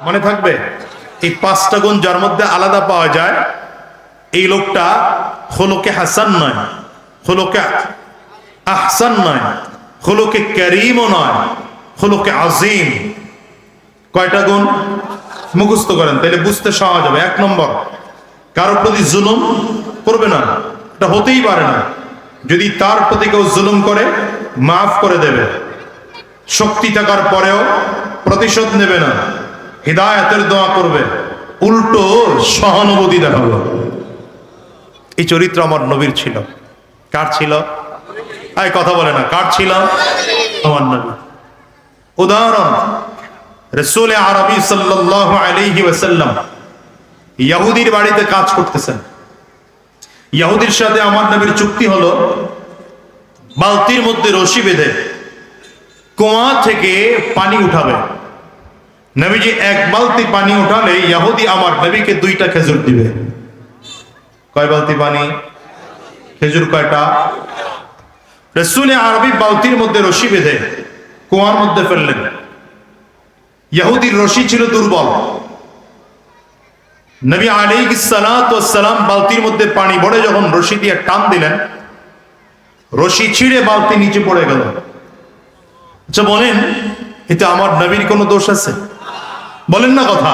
মনে থাকবে? এই পাঁচটা গুণ যার মধ্যে আলাদা পাওয়া যায়, এই লোকটা হলোকে হাসান নয় হলোকে আহসান নয় হলোকে ক্যারিমও নয় হলোকে আজিম কয়টা গুণ? মুখস্থ করেন তাহলে বুঝতে সহজ হবে। এক নম্বর, কারও প্রতি জুলুম করবে না, এটা হতেই পারে না। যদি তার প্রতি কেউ জুলুম করে, মাফ করে দেবে। শক্তি থাকার পরেও প্রতিশোধ নেবে না। হৃদায়তের দোয়া করবে। উল্টো সহানুভূতি দেখাবে। এই চরিত্র আমার নবীর ছিল। কার ছিল? আয় কথা বলে না, কার ছিল? আমার নবী। উদাহরণ, রসুল আরবি সাল্লাল্লাহু আলাইহি ওয়াসাল্লাম ইহুদির বাড়িতে কাজ করতেছেন। ইহুদির সাথে আমার নবীর চুক্তি হলো, বালতির মধ্যে রশি বেঁধে কুয়া থেকে পানি উঠাবে। নবীজি এক বালতি পানি উঠালে ইহুদি আমার নবীকে দুইটা খেজুর দিবে। কয় বালতি পানি? খেজুর কয়টা? রসুল আরবি বালতির মধ্যে রশি বেঁধে, কুয়ার মধ্যে ফেললেন ইহুদির রশি ছিল দুর্বল। নবী আলাইহিস সালাম বালতির মধ্যে পানি ভরে যখন রশি দিয়ে টান দিলেন, রশি ছিঁড়ে বালতি নিচে পড়ে গেল। আচ্ছা বলেন, এতে আমার নবীর কোনো দোষ আছে? বলেন না কথা।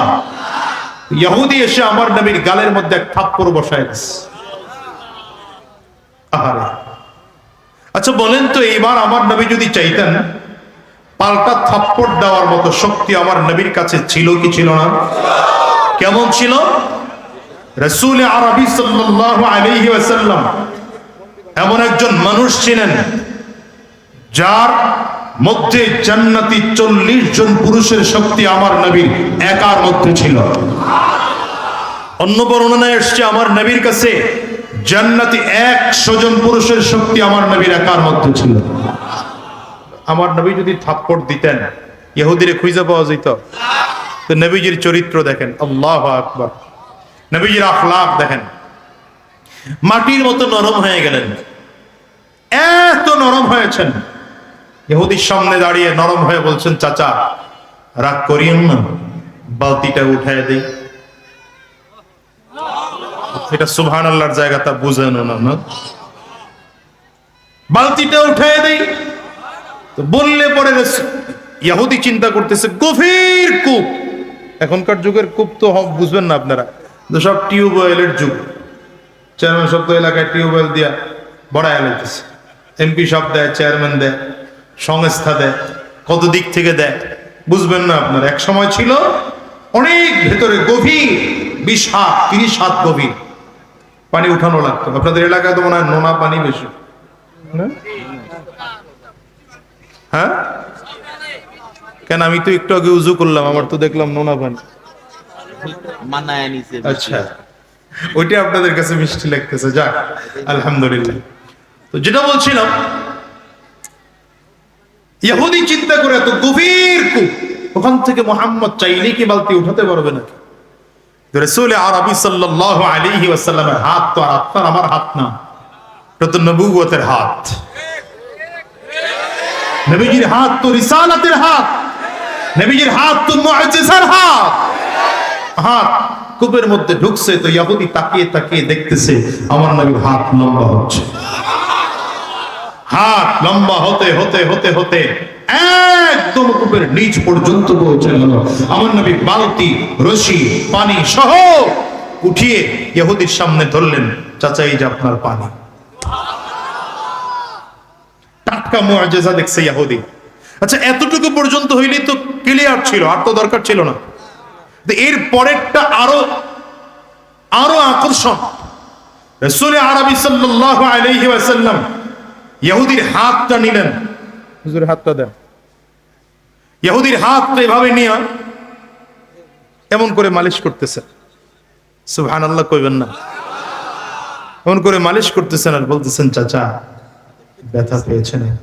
ইহুদি এসে আমার নবীর গালের মধ্যে এক থাপ্পড় বসায় আহারে। আচ্ছা বলেন তো এইবার আমার নবী যদি চাইতেন, পাল্টা থাপ্পড় দেওয়ার মতো শক্তি আমার নবীর কাছে ছিল কি ছিল না? কেমন ছিল? রসুল আরবি সাল্লাল্লাহু আলাইহি ওয়াসাল্লাম এমন একজন মানুষ ছিলেন, যার মধ্যে জান্নাতি চল্লিশ জন পুরুষের শক্তি আমার নবীর একার মধ্যে ছিল। অন্য বর্ণনায় এসছে আমার নবীর কাছে জান্নাতি একশো জন পুরুষের শক্তি আমার নবীর একার মধ্যে ছিল। আমার নবী যদি থাপ্পড় দিতেন, ইহুদিরে খুঁজে পাওয়া যেত। তো নবীজির চরিত্র দেখেন, আল্লাহ আকবর। নবীজির আখলাক দেখেন। মাটির মতো নরম হয়ে গেলেন। এত নরম হয়েছেন। ইহুদির সামনে দাঁড়িয়ে নরম হয়ে বলছেন, চাচা, রাগ করিয়েন না, বালতিটা উঠায় দিই। এটা সুবহান আল্লাহর জায়গাটা বুঝেন না? বালতিটা উঠায় দেই। তো বললে পরে ইহুদি চিন্তা করতেছে, গভীর কূপ। এখনকার যুগের কূপ তো বুঝবেন না আপনারা। তো সব টিউবওয়েলের যুগ। চেয়ারম্যান সব তো এলাকায় টিউবওয়েল দিয়া বড়ায় লাগতেছে এমপি সব দেয়, চেয়ারম্যান দেয়। সংস্থা দেয় কত দিক থেকে দেয় বুঝবেন না আপনার। এক সময় ছিল অনেক ভেতরে গভীর বিশ হাত তিরিশ হাত গভীর পানি উঠানো লাগতো। আপনাদের এলাকায় তো মনে হয় নোনা পানি বেশি। হ্যাঁ? কেন আমি তো একটু আগে উজু করলাম আমার তো দেখলাম নোনা পানি। আচ্ছা ওইটা আপনাদের কাছে মিষ্টি লাগতেছে যাক আলহামদুলিল্লাহ। তো যেটা বলছিলাম ইহুদি চিন্তা করে এত গভীর কূপ। ওখান থেকে মোহাম্মদ চাইলে কি বালতি উঠাতে পারবে ওয়াসাল্লামের হাত তো হাত না। তো হাত। হাত তো হাত। হাত মধ্যে ঢুকছে, তো ইয়াহুদি তাকিয়ে তাকিয়ে দেখতেছে, আমার নবীর হাত লম্বা হচ্ছে। হাত লম্বা হতে হতে হতে হতে একদম কূপের নিচ পর্যন্ত পৌঁছে গেল। আমার নবী বালতি, রশি, পানি সহ উঠিয়ে ইহুদির সামনে ধরলেন, চাচা, এই যে আপনার পানি। টাটকা দেখছে ইহুদি। আচ্ছা এতটুকু পর্যন্ত হইলেই তো ক্লিয়ার ছিল, আর তো দরকার ছিল না। এর পরেরটা আরও আরও আকর্ষণ। রসুল আরবি সাল্লাল্লাহু আলাইহি ওয়াসাল্লাম ইহুদির হাতটা নিলেন। হুজুর হাতটা দেন। ইহুদির হাতটা এভাবে নিয়ে এমন করে মালিশ করতেছে। সুবহানাল্লাহ কইবেন না। এমন করে মালিশ করতেছেন আর বলতেছেন চাচা ব্যথা পেয়েছেন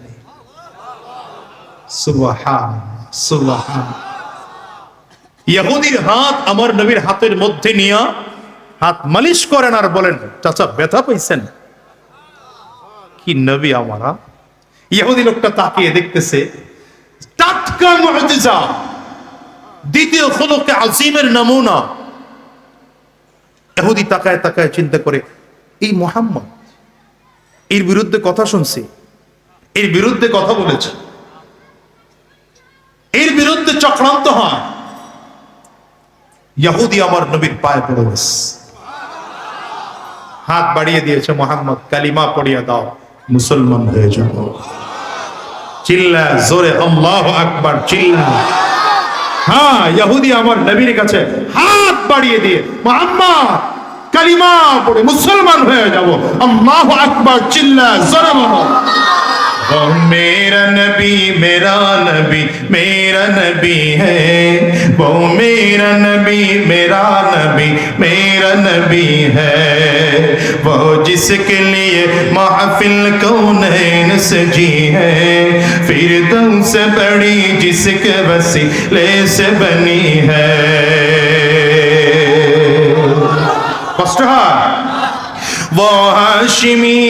ইহুদির হাত আমার নবীর হাতের মধ্যে নিয়ে হাত মালিশ করেন আর বলেন চাচা ব্যথা পাইছেন কি নবী আমারা? ইহুদি লোকটা তাকিয়ে দেখতেছে, টাটকা মুআজিজা দ্বিতীয় খোলকে আজিমের নমুনা। এহুদি তাকায় তাকায় চিন্তা করে, এই মোহাম্মদ, এর বিরুদ্ধে কথা শুনছি, এর বিরুদ্ধে কথা বলেছে, এর বিরুদ্ধে চক্রান্ত হয়। ইয়াহুদি আমার নবীর পায়ে পড়ে। হাত বাড়িয়ে দিয়েছে, মোহাম্মদ, কালিমা পড়িয়ে দাও। মুসলমান হয়ে যাও চিল্লা জোরে আল্লাহ আকবার চিল্লা হ্যাঁ ইহুদি আমার নবীর কাছে হাত বাড়িয়ে দিয়ে মোহাম্মদ কালিমা পড়ে মুসলমান হয়ে যাব আল্লাহ আকবার চিল্লা জোরে বলো वो मेरा नबी मेरा नबी मेरा नबी है वो मेरा नबी मेरा नबी मेरा नबी है वो जिसके लिए महफिल कौन सजी है? फिर तुम से बड़ी जिसके वसीले से बनी है। वो हाशमी।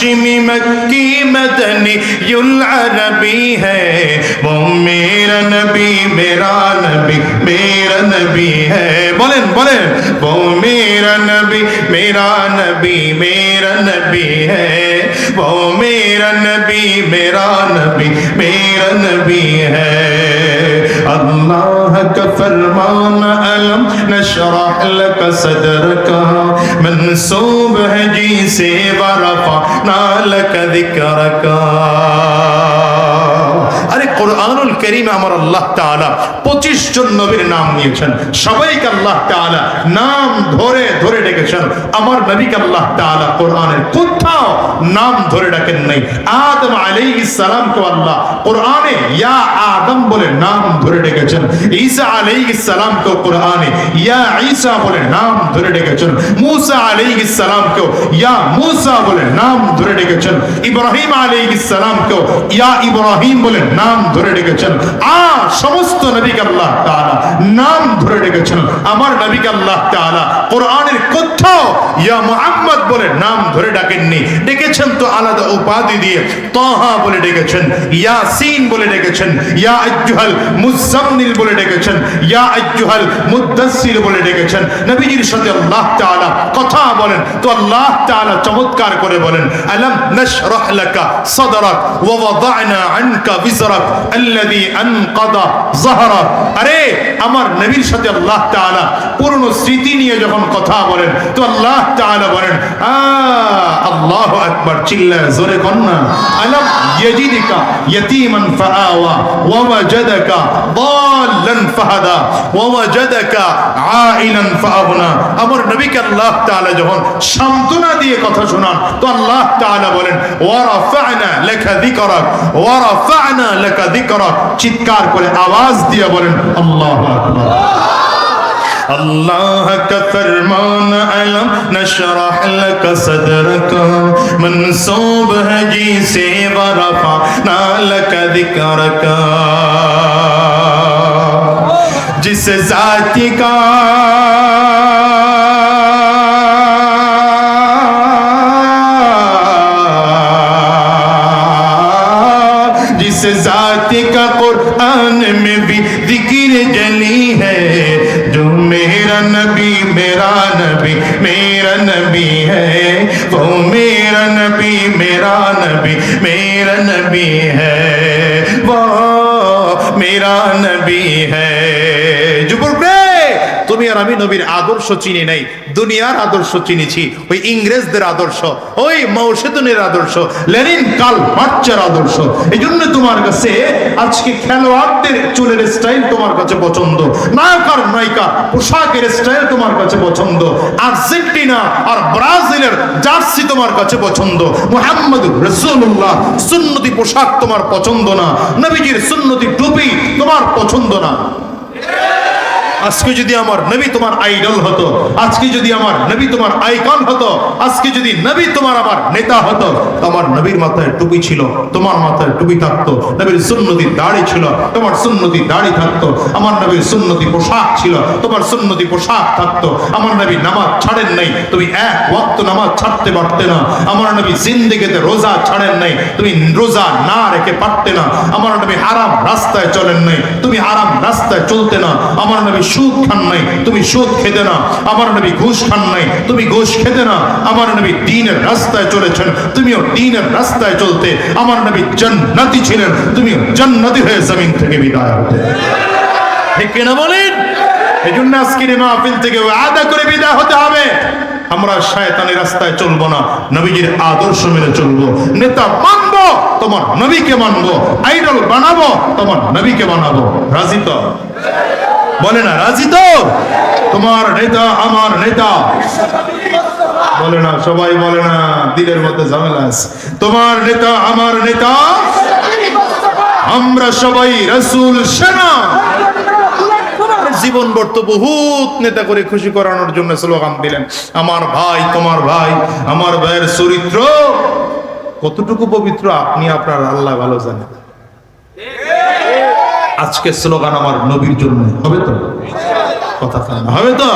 हाशिमी मक्की मदनी युल अरबी है वो मेरा नबी मेरा नबी मेरा नबी है बोलें बोलें वो मेरा नबी मेरा नबी मेरा नबी है वो मेरा नबी मेरा नबी मेरा नबी है اللہ کا فرمان علم نشرح لک صدرک منصوب ہے جی سے ورفعنا لک ذکرک আরে কোরআনুল করিমে আমার আল্লাহ তাআলা 25 জন নবীর নাম নিয়েছেন। সবাইকে আল্লাহ তাআলা নাম ধরে ধরে ডেকেছেন। আমার নবীকে আল্লাহ তাআলা কোরআনের কোথাও নাম ধরে ডাকেন নাই। আদম আলাইহিস সালামকে আল্লাহ কোরআনে ইয়া আদম বলে নাম ধরে ডেকেছেন। ঈসা কোরআনে, ইয়া ঈসা বলে নাম ধরে ডেকেছেন। ইয়া বলে নাম ধরে ডেকেছেন। ইব্রাহিম ইয়া ইব্রাহিম বলে নাম ধরে ডেকেছেন। আ সমস্ত আল্লাহ তাআলা নাম ধরে ডেকেছেন। আমার আল্লাহ তাআলা কোরআনের কোথাও ইয়া মুহাম্মদ বলে নাম ধরে ডাকেননি। ডেকেছেন তো আলাদা উপাধি দিয়ে, তাহা বলে ডেকেছেন, ইয়াসিন বলে ডেকেছেন, ইয়া আজ্জুহাল মুজাম্মিল বলে ডেকেছেন, ইয়া আজ্জুহাল মুদ্দাসসির বলে ডেকেছেন। নবীজির সাথে আল্লাহ তাআলা কথা বলেন। তো আল্লাহ তাআলা চমৎকার করে বলেন, আলাম নাশরাহ লাকা সাদরাক ওয়া ওয়াদা'না আনকা বিজরাক আল্লাযী আনকাদা যাহরাক। আরে, আমার নবীর সাথে আল্লাহ তাআলা পুরনো স্মৃতি নিয়ে যখন কথা বলেন, তো আল্লাহ তাআলা বলেন, আ, আল্লাহু আকবার চিল্লা জোরে কন্না আলাম ইয়াজিদিকা ইয়াতীমান ফাআওয়া ওয়া ওয়াজাদাকা ضالًا ফাহাদা ওয়া ওয়াজাদাকা আইলান ফাআগনা আমার নবীকে আল্লাহ তাআলা যখন সান্ত্বনা দিয়ে কথা শোনান তো আল্লাহ তাআলা বলেন ওয়া রাফা'না লাকা যিকরাক ওয়া রাফা'না লাকা যিকরাক চিৎকার করে আওয়াজ দিয়ে বলেন আল্লাহু আকবার الله كفرمان علم نشرح لك صدرك. منصوب هجي سي ورفعنا لك ذكرك. جس ذاتك. جس ذاتك قرآن नबी है वो मेरा नबी है তুমি আর আমি নবীর আদর্শ চিনি নাই, দুনিয়ার আদর্শ চিনেছি, ওই ইংরেজদের আদর্শ, ওই মৌসেতুনের আদর্শ, লেনিন কাল মার্চের আদর্শ। এই জন্য তোমার কাছে আজকে খেলোয়াড়দের চুলের স্টাইল তোমার কাছে পছন্দ, নায়ক আর নায়িকা, পোশাকের স্টাইল তোমার কাছে পছন্দ, আর্জেন্টিনা আর ব্রাজিলের জার্সি তোমার কাছে পছন্দ, মোহাম্মদ রসুল্লাহ সুন্নতি পোশাক তোমার পছন্দ না, নবীজির সুন্নতি টুপি তোমার পছন্দ না। আজকে যদি আমার নবী তোমার আইডল হতো, আজকে যদি আমার নবী তোমার আইকন হতো, আজকে যদি নবী তোমার আমার নেতা হতো, তোমার নবীর মাথায় টুপি ছিল, তোমার মাথায় টুপি থাকতো, নবীর সুন্নতি দাড়ি ছিল, তোমার সুন্নতি দাড়ি থাকতো, আমার নবীর সুন্নতি পোশাক ছিল, তোমার সুন্নতি পোশাক থাকতো, আমার নবী নামাজ ছাড়েন নাই, তুমি এক ওয়াক্ত নামাজ ছাড়তে পারতে না, আমার নবী জিন্দিগিতে রোজা ছাড়েন নাই, তুমি রোজা না রেখে পারতে না, আমার নবী আরাম রাস্তায় চলেন নাই, তুমি আরাম রাস্তায় চলতে না, আমার নবী সুদ খান নাই, তুমি সুদ খেতে না। আমার নবী ঘুষ খান নাই, তুমি ঘুষ খেতে না। আমার নবী দিনের রাস্তায় চলেছেন, তুমিও দিনের রাস্তায় চলতে। আমার নবী জান্নাতি ছিলেন, তুমিও জান্নাতি হয়ে জমিন থেকে বিদায় হতে। ঠিক কিনা বলেন? এই জন্য আজকের মাহফিল থেকে আদা করে বিদায় হতে হবে। আমরা শয়তানি রাস্তায় চলবো না, নবীজির আদর্শ মেনে চলবো। নেতা মানবো, তোমার নবীকে মানবো। আইডল বানাবো, তোমার নবীকে বানাবো। রাজি তো? বলে না, রাজি তো? তোমার নেতা, আমার নেতা। বলে না, সবাই বলে না, দিলের মধ্যে ঝামেলা আছে। তোমার নেতা, আমার নেতা। আমরা সবাই রসুল, সেনা। জীবন বর্ত বহুত নেতা করে খুশি করানোর জন্য স্লোগান দিলেন। আমার ভাই, তোমার ভাই, আমার ভাইয়ের চরিত্র কতটুকু পবিত্র, আপনি আপনার আল্লাহ ভালো জানেন। আজকে স্লোগান আমার নবীর জন্য হবে তো? কথা হবে তো?